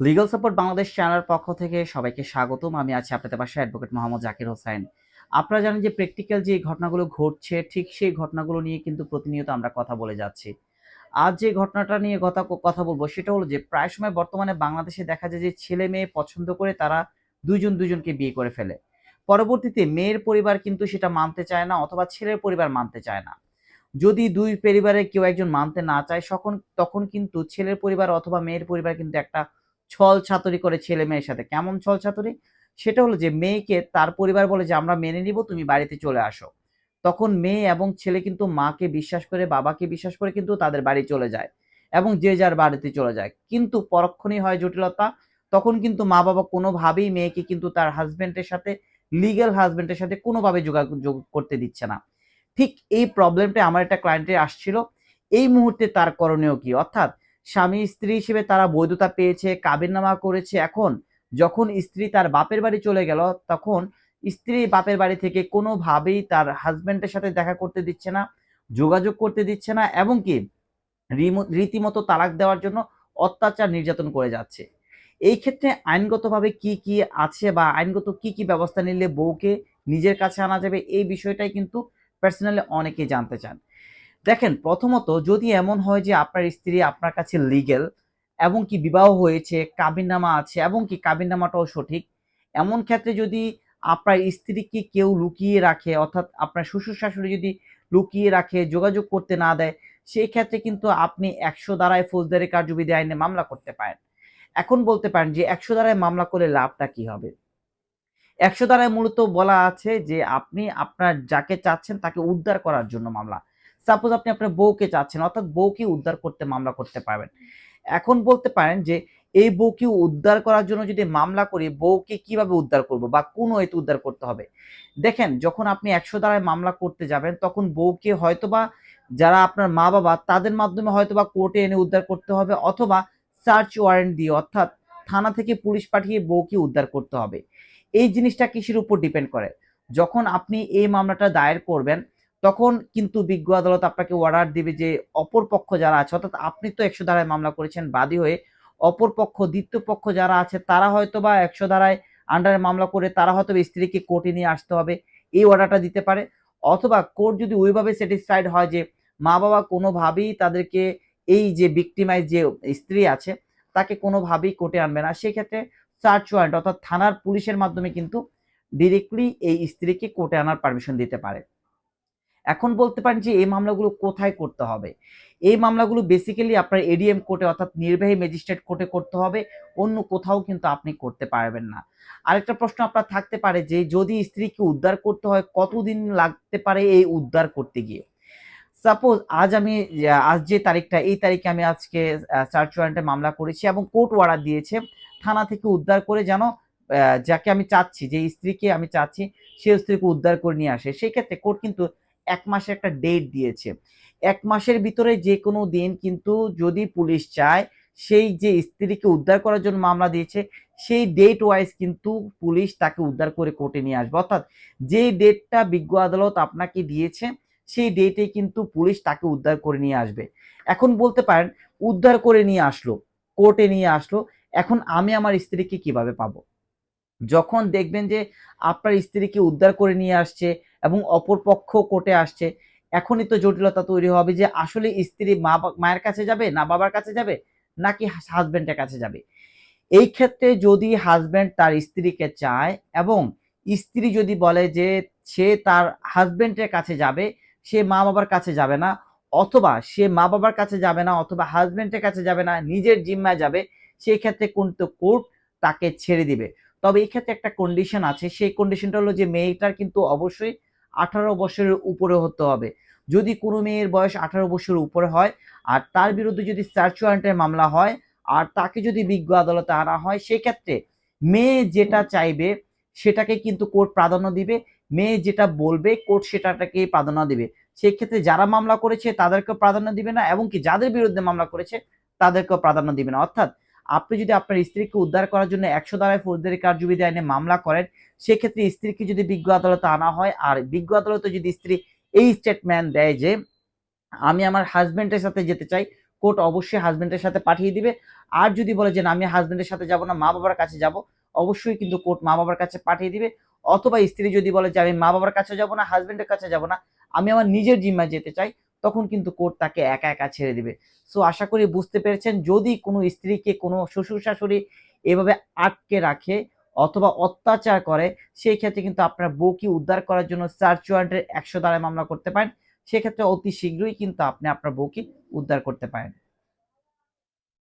Legal support Bangladesh চ্যানেলের পক্ষ থেকে সবাইকে স্বাগতম। আমি আছি আপনাদের পাশে অ্যাডভোকেট মোহাম্মদ জাকির হোসেন। আপনারা জানেন যে প্র্যাকটিক্যাল যে ঘটনাগুলো ঘটছে, ঠিক সেই ঘটনাগুলো নিয়ে কিন্তু প্রতিনিয়ত আমরা কথা বলে যাচ্ছি। আজ যে ঘটনাটা নিয়ে কথা কথা বলব সেটা হলো যে প্রায় সময় বর্তমানে বাংলাদেশে দেখা যায় যে ছেলে মেয়ে পছন্দ করে তারা দুইজন দুইজনকে বিয়ে করে ফেলে। পরবর্তীতে মেয়ের পরিবার কিন্তু সেটা মানতে চায় না অথবা ছেলের পরিবার মানতে চায় না। যদি দুই পরিবারে কেউ একজন মানতে না চায় তখন তখন কিন্তু ছেলের পরিবার অথবা মেয়ের পরিবার কিন্তু একটা ছল ছাতুরি করে ছেলে মেয়ের সাথে। কেমন ছল ছাতুরি? সেটা হলো যে মেয়েকে তার পরিবার বলে যে, আমরা মেনে নিব, তুমি বাড়িতে চলে আসো। তখন মেয়ে এবং ছেলে কিন্তু মাকে বিশ্বাস করে, বাবাকে বিশ্বাস করে কিন্তু তাদের বাড়ি চলে যায় এবং যে যার বাড়িতে চলে যায়। কিন্তু পরক্ষণেই হয় জটিলতা, তখন কিন্তু মা বাবা কোনোভাবেই মেয়েকে কিন্তু তার হাজবেন্ডের সাথে লিগ্যাল হাজবেন্ডের সাথে কোনোভাবে যোগাযোগ করতে দিচ্ছে না। ঠিক এই প্রবলেমটা আমার একটা ক্লায়েন্টের আসছিল। এই মুহূর্তে তার করণীয় কি? অর্থাৎ স্বামী স্ত্রী হিসেবে তারা বৈধতা পেয়েছে, কাবিননামা করেছে। এখন যখন স্ত্রী তার বাপের বাড়ি চলে গেল, তখন স্ত্রী বাপের বাড়ি থেকে কোনোভাবেই তার হাজব্যান্ডের সাথে দেখা করতে দিচ্ছে না, যোগাযোগ করতে দিচ্ছে না, এবং কি রীতিমতো তালাক দেওয়ার জন্য অত্যাচার নির্যাতন করে যাচ্ছে। এই ক্ষেত্রে আইনগতভাবে কি কি আছে বা আইনগত কি কি ব্যবস্থা নিলে বউকে নিজের কাছে আনা যাবে, এই বিষয়টাই কিন্তু পার্সোনালি অনেকেই জানতে চান। দেখেন, প্রথমত যদি এমন হয় যে আপনার স্ত্রী আপনার কাছে লিগেল এবং কি বিবাহ হয়েছে, কাবিননামা আছে এবং কি কাবিননামাটাও সঠিক, এমন ক্ষেত্রে যদি আপনার স্ত্রীকে কেউ লুকিয়ে রাখে, অর্থাৎ আপনার শ্বশুর শাশুড়ি যদি লুকিয়ে রাখে, যোগাযোগ করতে না দেয়, সেই ক্ষেত্রে কিন্তু আপনি একশো দ্বারায় ফৌজদারি কার্যবিধি আইনে মামলা করতে পারেন। এখন বলতে পারেন যে একশো দ্বারায় মামলা করলে লাভটা কি হবে? একশো দ্বারায় মূলত বলা আছে যে আপনি আপনার যাকে চাচ্ছেন তাকে উদ্ধার করার জন্য মামলা। সাপোজ আপনি আপনার বউকে চাচ্ছেন, অর্থাৎ বউকে উদ্ধার করতে মামলা করতে পারবেন। এখন বলতে পারেন যে, এই বউকে উদ্ধার করার জন্য যদি মামলা করি, বউকে কীভাবে উদ্ধার করব বা কোন ওয়েতে উদ্ধার করতে হবে? দেখেন, যখন আপনি একশো দ্বারায় মামলা করতে যাবেন, তখন বউকে হয়তোবা যারা আপনার মা বাবা তাদের মাধ্যমে হয়তোবা কোর্টে এনে উদ্ধার করতে হবে অথবা সার্চ ওয়ারেন্ট দিয়ে, অর্থাৎ থানা থেকে পুলিশ পাঠিয়ে বউকে উদ্ধার করতে হবে। এই জিনিসটা কিসের উপর ডিপেন্ড করে? যখন আপনি এই মামলাটা দায়ের করবেন তখন কিন্তু বিজ্ঞ আদালত আপনাকে অর্ডার দিবে যে অপর পক্ষ যারা আছে, অর্থাৎ আপনি তো একশো ধারায় মামলা করেছেন বাদী হয়ে, অপর পক্ষ, দ্বিতীয় পক্ষ যারা আছে, তারা হয়তো বা একশো ধারায় আন্ডারে মামলা করে, তারা হয়তো স্ত্রীকে কোর্টে নিয়ে আসতে হবে, এই অর্ডারটা দিতে পারে। অথবা কোর্ট যদি ওইভাবে স্যাটিসফাইড হয় যে মা বাবা কোনোভাবেই তাদেরকে এই যে ভিক্টিমাইজ যে স্ত্রী আছে, তাকে কোনোভাবেই কোর্টে আনবে না। সেক্ষেত্রে সার্চ ওয়ারেন্ট অর্থাৎ থানার পুলিশের মাধ্যমে কিন্তু ডিরেক্টলি এই স্ত্রীকে কোর্টে আনার পারমিশন দিতে পারে। এখন বলতে পারেন যে এই মামলাগুলো কোথায় করতে হবে? এই মামলাগুলো বেসিক্যালি আপনার এডিএম কোর্টে অর্থাৎ নির্বাহী ম্যাজিস্ট্রেট কোর্টে করতে হবে, অন্য কোথাও কিন্তু আপনি করতে পারবেন না। আরেকটা প্রশ্ন আপনার থাকতে পারে যে যদি স্ত্রীকে উদ্ধার করতে হয়, কতদিন লাগতে পারে এই উদ্ধার করতে গিয়ে? সাপোজ আজ আমি, আজ যে তারিখটা, এই তারিখে আমি আজকে সার্চ ওয়ারেন্টে মামলা করেছি এবং কোর্ট অর্ডার দিয়েছে, থানা থেকে উদ্ধার করে যেন যাকে আমি চাচ্ছি, যে স্ত্রীকে আমি চাচ্ছি, সে স্ত্রীকে উদ্ধার করে নিয়ে আসে। সেই ক্ষেত্রে কোর্ট কিন্তু এক মাসের একটা ডেট দিয়েছে। এক মাসের ভিতরে যে কোনো দিন কিন্তু যদি পুলিশ চায়, সেই যে স্ত্রীকে উদ্ধার করার জন্য মামলা দিয়েছে, সেই ডেট ওয়াইজ কিন্তু পুলিশ তাকে উদ্ধার করে কোর্টে নিয়ে আসবে। অর্থাৎ যে ডেটটা বিজ্ঞ আদালত আপনাকে দিয়েছে, সেই ডেটে কিন্তু পুলিশ তাকে উদ্ধার করে নিয়ে আসবে। এখন বলতে পারেন, উদ্ধার করে নিয়ে আসলো, কোর্টে নিয়ে আসলো, এখন আমি আমার স্ত্রীকে কীভাবে পাবো? যখন দেখবেন যে আপনার স্ত্রীকে উদ্ধার করে নিয়ে আসছে এবং অপর পক্ষ কোর্টে আসছে, এখনই তো জটিলতা তৈরি হবে যে আসলে স্ত্রী মা মায়ের কাছে যাবে না বাবার কাছে যাবে, নাকি হাজবেন্ডের কাছে যাবে? এই ক্ষেত্রে যদি হাজবেন্ড তার স্ত্রীকে চায় এবং স্ত্রী যদি বলে যে সে তার হাজবেন্ডের কাছে যাবে, সে মা বাবার কাছে যাবে না, অথবা সে মা বাবার কাছে যাবে না, অথবা হাজবেন্ডের কাছে যাবে না, নিজের জিম্মায় যাবে, সেই ক্ষেত্রে কিন্তু কোর্ট তাকে ছেড়ে দিবে। তবে এই ক্ষেত্রে একটা কন্ডিশন আছে। সেই কন্ডিশনটা হলো যে মেয়েটার কিন্তু অবশ্যই আঠারো বছরের উপরে হতে হবে। যদি কোনো মেয়ের বয়স আঠারো বছরের উপরে হয় আর তার বিরুদ্ধে যদি সার্চ ওয়ারেন্টের মামলা হয় আর তাকে যদি বিজ্ঞ আদালতে আনা হয় সেক্ষেত্রে মেয়ে যেটা চাইবে সেটাকে কিন্তু কোর্ট প্রাধান্য দিবে। মেয়ে যেটা বলবে কোর্ট সেটাটাকে প্রাধান্য দিবে। সেক্ষেত্রে যারা মামলা করেছে তাদেরকেও প্রাধান্য দিবে না, এবং কি যাদের বিরুদ্ধে মামলা করেছে তাদেরকেও প্রাধান্য দিবে না। অর্থাৎ আপনি যদি আপনার স্ত্রীকে উদ্ধার করার জন্য একশো দ্বারায় ফৌজদারি কার্যবিধি আইনে মামলা করেন, সেক্ষেত্রে স্ত্রীকে যদি বিজ্ঞ আদালতে আনা হয়, আর বিজ্ঞ আদালতে যদি স্ত্রী এই স্টেটমেন্ট দেয় যে, আমি আমার হাজবেন্ডের সাথে যেতে চাই কোর্ট অবশ্যই হাজবেন্ডের সাথে পাঠিয়ে দিবে। আর যদি বলে যে, না, আমি হাজব্যান্ডের সাথে যাব না, মা বাবার কাছে যাব অবশ্যই কিন্তু কোর্ট মা বাবার কাছে পাঠিয়ে দিবে। অথবা স্ত্রী যদি বলে যে, আমি মা বাবার কাছে যাব না হাজবেন্ডের কাছে যাব না, আমি আমার নিজের জিম্মায় যেতে চাই তখন কিন্তু কোর্ট তাকে একা একা ছেড়ে দিবে। সো আশা করি বুঝতে পেরেছেন, যদি কোনো স্ত্রীকে, কোনো শ্বশুর শাশুড়ি এভাবে আটকে রাখে অথবা অত্যাচার করে, সেই ক্ষেত্রে কিন্তু আপনার বউকে উদ্ধার করার জন্য সার্চ ওয়ারেন্টের একশো দ্বারা মামলা করতে পারেন। সেক্ষেত্রে অতি শীঘ্রই কিন্তু আপনি আপনার বউকে উদ্ধার করতে পারেন।